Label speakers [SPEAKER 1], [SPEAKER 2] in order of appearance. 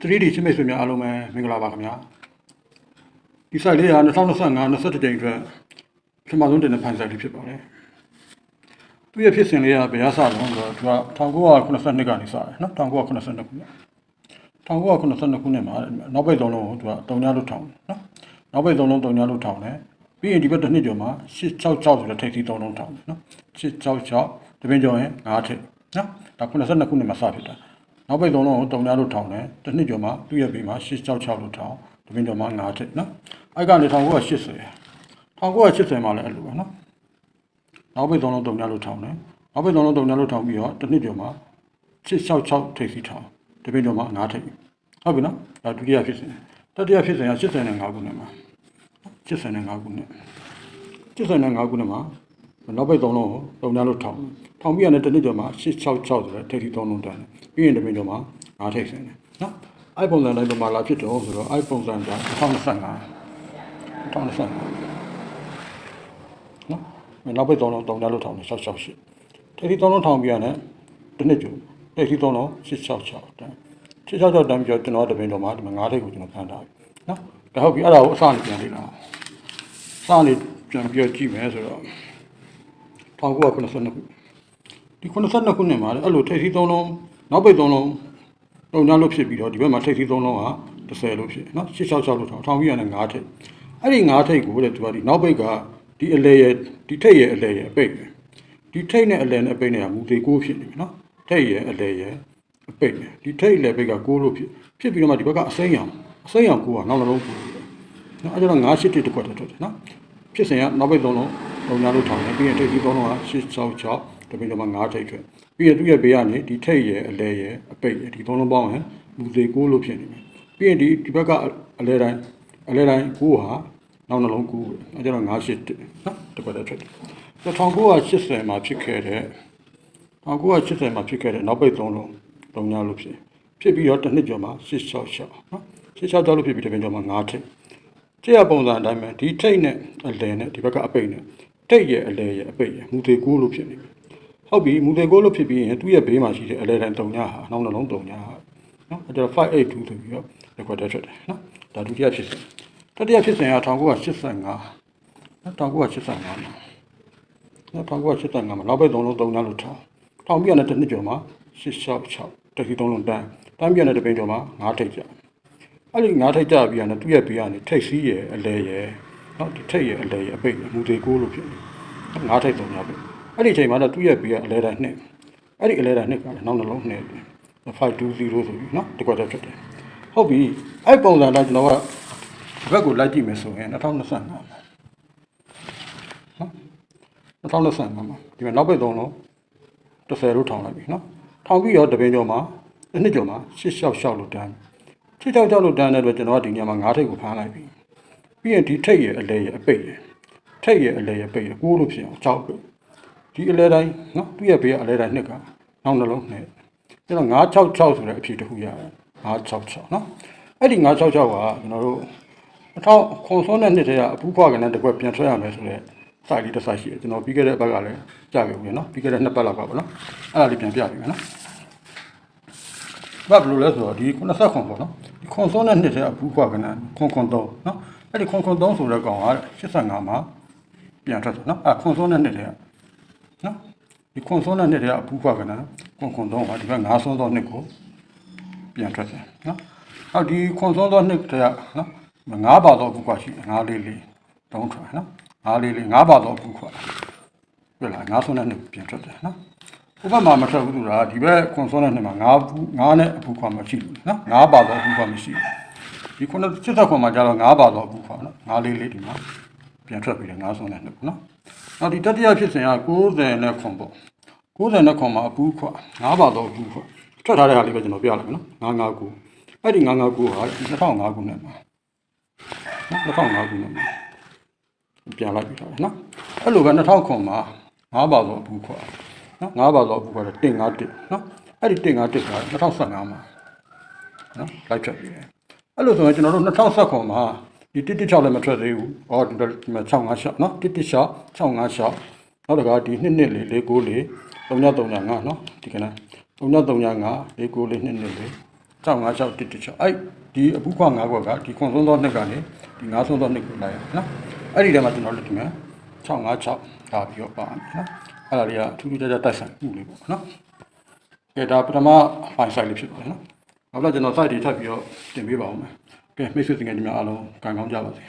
[SPEAKER 1] 3D ချင်းမိတ်ဆွေများအားလုံးပဲမင်္ဂလာပါခင်ဗျာဒီ site လေးက2025 21ကြိမ်အတွက်ပထမဆုံးတင်တဲ့ file site လေးဖြစ်ပါတယ်သူရဲ့ဖြစ်စဉ်လေးကဘယ်ရစလုံးဆိုတော့သူက1982ကနေစတယ်နော်1982ခုနှစ်1982ခုနှစ်မှာနောက်ပိတ်သုံးလုံးကိုသူကတုံညာလို့ထောင်တယ်နော်နောက်ပိတ်သုံးလုံးတုံညာလို့ထောင်တယ်ပြီးရင်ဒီဘက်တစ်နှစ်ကျော်မှာ666ဆိုတဲ့ထိပ်သီးသုံးလုံးထောင်တယ်နော်666တပင်းကျော်ရင်9ထိပ်နော်ဒါ82ခုနှစ်မှာစဖြစ်တာ နောက်ပိတ်သုံးလုံးကိုတုံများလို့ထောင်တယ်တစ်နှစ်ကျော်မှသူ့ရဲ့ဘေးမှာ666လို့ထောင်တပင်းကျော်မှ9ထစ်နော်အဲ့ကနေ1980 1980မှာလည်းအဲ့လိုပဲနော်နောက်ပိတ်သုံးလုံးတုံများလို့ထောင်တယ်နောက်ပိတ်သုံးလုံးတုံများလို့ထောင်ပြီးတော့တစ်နှစ်ကျော်မှ666ထိပ်စီထောင်တပင်းကျော်မှ9ထိပ်ဟုတ်ပြီနော်ဒါဒုတိယဖြစ်စဉ်တတိယဖြစ်စဉ်က85ခုနှစ်မှာ85ခုနှစ်85ခုနှစ်မှာနောက်ပိတ်သုံးလုံးကိုတုံများလို့ထောင် ထောင်ပြီးရတယ်တစ်နှစ်ကျော်မှ666ဆိုတဲ့ထိပ်စီသုံးလုံးတန်းတယ်ပြီးရင်တမင်တော့မှာငါးထိပ်ဆင်းတယ်နော်အဲ့ပုံစံတိုင်းပုံမှာလာဖြစ်တော့ဆိုတော့အဲ့ပုံစံက2025 2025နော်နောက်ပိတ်သုံးလုံးတုံကြလို့ထောင်တယ်668တိတိသုံးလုံးထောင်ပြရတယ်ဒီနှစ်ကျတိတိသုံးလုံး666တန်း666တန်းပြီးတော့ကျွန်တော်တပင်တော့မှာဒီမှာငါးထိပ်ကိုကျွန်တော်ဖန်ထားပြီနော်ဒါဟုတ်ပြီအဲ့ဒါကိုအစနေပြန်လေ့လာစနေပြန်ပြီးကြည့်မယ်ဆိုတော့1992ခု ဒီ92ခုနှစ်မှာအဲ့လိုထိပ်စီးသုံးလုံးနောက်ပိတ်သုံးလုံးတုံညာလို့ဖြစ်ပြီးတော့ဒီဘက်မှာထိပ်စီးသုံးလုံးက30လို့ဖြစ်နော်666လို့ထောင်ထောင်ပြီးရတယ်9ထိပ်အဲ့ဒီ9ထိပ်ကိုတဲ့သူကဒီနောက်ပိတ်ကဒီအလဲရဲ့ဒီထိပ်ရဲ့အလဲရဲ့အပိတ်ပဲဒီထိပ်နဲ့အလဲနဲ့အပိတ်နဲ့ကမူသေး6ဖြစ်နေပြီနော်ထိပ်ရဲ့အလဲရဲ့အပိတ်ပဲဒီထိပ်အလဲပိတ်က6လို့ဖြစ်ဖြစ်ပြီးတော့မှဒီဘက်ကအစိမ်းရောင်အစိမ်းရောင်6ကနောက်နှလုံး6ပဲနော်အဲ့တော့9 8တစ်တစ်ခွက်တက်တယ်နော်ဖြစ်စဉ်ကနောက်ပိတ်သုံးလုံးတုံညာလို့ထောင်တယ်ပြီးရင်ထိပ်စီးသုံးလုံးက666 တပိတ်တော့မှ9ထိပ်ထွက်ပြီးရင်သူ့ရဲ့ဘေးကနေဒီထိပ်ရဲ့အလဲရဲ့အပိတ်ရဲ့ဒီသုံးလုံးပေါင်းရင်မူသေး6လို့ဖြစ်နေတယ်ပြီးရင်ဒီဒီဘက်ကအလဲတိုင်းအလဲတိုင်း6ဟာနောက်နှလုံး9ပဲအဲကျတော့9 8တစ်နော်တစ်ခွက်တက်ထွက်တယ်1980မှာဖြစ်ခဲ့တဲ့1980မှာဖြစ်ခဲ့တဲ့နောက်ပိတ်သုံးလုံးတုံညာလို့ဖြစ်ဖြစ်ပြီးတော့တစ်နှစ်ကျော်မှာ666နော်666လို့ဖြစ်ပြီးတစ်နှစ်ကျော်မှာ9ထိပ်ကြည့်ရပုံစံအတိုင်းပဲဒီထိတ်နဲ့အလဲနဲ့ဒီဘက်ကအပိတ်နဲ့ထိတ်ရဲ့အလဲရဲ့အပိတ်ရဲ့မူသေးကိုလို့ဖြစ်နေပြီ ဟုတ်ပြီမူသေးကိုလို့ဖြစ်ပြီးရင်သူ့ရဲ့ဘေးမှာရှိတဲ့အလဲတိုင်းတုံညာဟာနောက်နှလုံးတုံညာဟာနော်အဲဒါ582ဆိုပြီးတော့ record ထွက်တယ်နော်ဒါဒုတိယဖြစ်စဉ်တတိယဖြစ်စဉ်က1985နော်1985မှာနော်1985မှာနောက်ပိတ်သုံးလုံးတုံညာလို့ထောင်ထောင်ပြရတဲ့တစ်နှစ်ကျော်မှာ666တတိသုံးလုံးတန်းတန်းပြရတဲ့တစ်ပိန်ကျော်မှာ9ထိတ်ကြအဲ့ဒီငါးထိတ်ကြပြီးရတယ်သူ့ရဲ့ဘေးကနေထိတ်စီးရဲ့အလဲရဲ့နော်ဒီထိတ်ရဲ့အလဲရဲ့အပိတ်မူသေးကိုလို့ဖြစ်နေငါးထိတ်သုံးရပြီ အဲ့ဒီအချိန်မှာတော့သူ့ရဲ့ဘေးကအလဲတိုင်းနှစ်အဲ့ဒီအလဲတိုင်းနှစ်ကလည်းနောက်နှလုံးနှစ်520ဆိုပြီးနော်တကွက်တက်ဖြစ်တယ်ဟုတ်ပြီအဲ့ပုံစံတော့ကျွန်တော်ကဘက်ကိုလိုက်ကြည့်မယ်ဆိုရင်2025မှာနော်2025မှာဒီမှာနောက်ပိတ်သုံးလုံး30လို့ထောင်လိုက်ပြီနော်ထောင်ပြီးတော့တပင်းကျော်မှာတစ်နှစ်ကျော်မှာ666လို့တန်းချစ်ချောက်ချောက်လို့တန်းတဲ့အတွက်ကျွန်တော်ကဒီနေရာမှာငါးထိပ်ကိုဖမ်းလိုက်ပြီပြီးရင်ဒီထိပ်ရဲ့အလဲရဲ့အပိတ်ရဲ့ထိပ်ရဲ့အလဲရဲ့ပိတ်ရဲ့ကိုးလို့ဖြစ်အောင်၆ပိတ် ဒီအလဲတိုင်းနော်သူ့ရဲ့ဘေးကအလဲတိုင်းနှစ်ကနောက်နှလုံးနှစ်ကျတော့966ဆိုတဲ့အဖြေတစ်ခုရတယ်966နော်အဲ့ဒီ966ကကျွန်တော်တို့အထောက်ခွန်ဆုံးတဲ့နှစ်တည်းကအပူခွာကနေတစ်ခွက်ပြန်ထွက်ရမယ်ဆိုတော့စာလီတစ်စာရှိတယ်ကျွန်တော်ပြီးခဲ့တဲ့ဘက်ကလည်းကြာပြီဘူးနော်ပြီးခဲ့တဲ့နှစ်ပတ်လောက်ကပေါ့နော်အဲ့ဒါလေးပြန်ပြပြီမယ်နော်ဘာဘလို့လဲဆိုတော့ဒီ90ခွန်ပေါ့နော်ဒီခွန်စောနဲ့နှစ်တဲ့အဘူးခွာကနခွန်ခွန်3နော်အဲ့ဒီခွန်ခွန်3ဆိုတဲ့ကောင်က85မှာပြန်ထွက်တယ်နော်အဲ့ခွန်စောနဲ့နှစ်တဲ့ နော်ဒီခွန်စောနဲ့နှစ်တဲ့အဘူးခွာကနခွန်ခွန်3ကဒီဘက်9ဆွန်းသောနှစ်ကိုပြန်ထွက်တယ်နော်ဟောဒီခွန်စောသောနှစ်တဲ့နော်9ပါသောဘူးခွာရှိတယ်9လေးလေးတုံးထွက်နော်9လေးလေး9ပါသောဘူးခွာပြလား9ဆွန်းနဲ့နှစ်ပြန်ထွက်တယ်နော်ဥပမာမထွက်ဘူးသူကဒီဘက်ကွန်ဆိုနဲ့နှစ်မှာ9ဘူး9နဲ့အပူခွာမရှိဘူးနော်9ပါတော့အပူခွာမရှိဘူးဒီခုနစစ်သက်ခွာမှာကျတော့9ပါတော့အပူခွာနော်9လေးလေးဒီမှာပြန်ထွက်ပြီးတယ်9ဆိုနဲ့နှစ်ပေါ့နော် နောက်ဒီတတိယဖြစ်စဉ်က90နဲ့ခွန်ပေါ့90နဲ့ခွန်မှာအပူခွာ9ပါတော့အပူခွာထွက်ထားတဲ့ဟာလေးပဲကျွန်တော်ပြလိုက်မယ်နော်959အဲ့ဒီ959ဟာ2005ခုနှစ်မှာနော်2005ခုနှစ်မှာပြန်လိုက်ပြီးထားတယ်နော်အဲ့လိုပဲ2000ခွန်မှာ9ပါတော့အပူခွာနော်၅ပါတော့အခုကတော့တင်၅တစ်နော်အဲ့ဒီတင်၅တစ်က2015မှာနော်လိုက်ဖြတ်ပြီးတယ်အဲ့လိုဆိုရင်ကျွန်တော်တို့2019မှာ ဒီ116လည်းမထွက်သေးဘူးဟောဒီမှာ656နော်116 656နောက်တကဒီ2နှစ်လေး694 3935နော်ဒီကနေ့3935 694 2နှစ်လေး656 116အဲ့ဒီအခုခွာ9ခွက်ကဒီခွန်ဆုံးသောနှစ်ကနေဒီ9ဆုံးသောနှစ်ကိုလိုက်ရနော်အဲ့ဒီထဲမှာကျွန်တော်တို့ဒီမှာ656လာပြီးတော့ပါမယ်နော်အဲ့ဒါတွေကအထူးထူးခြားခြားတိုက်ဆိုင်မှုလေးပေါ့နော်ကဲဒါပထမ file site လေးဖြစ်ပါတယ်နော်နောက်တော့ကျွန်တော် site တွေထပ်ပြီးတော့တင်ပေးပါဦးမယ် ကဲမိတ်ဆွေသင်ငယ်ချင်းများအားလုံးကံကောင်းကြပါစေ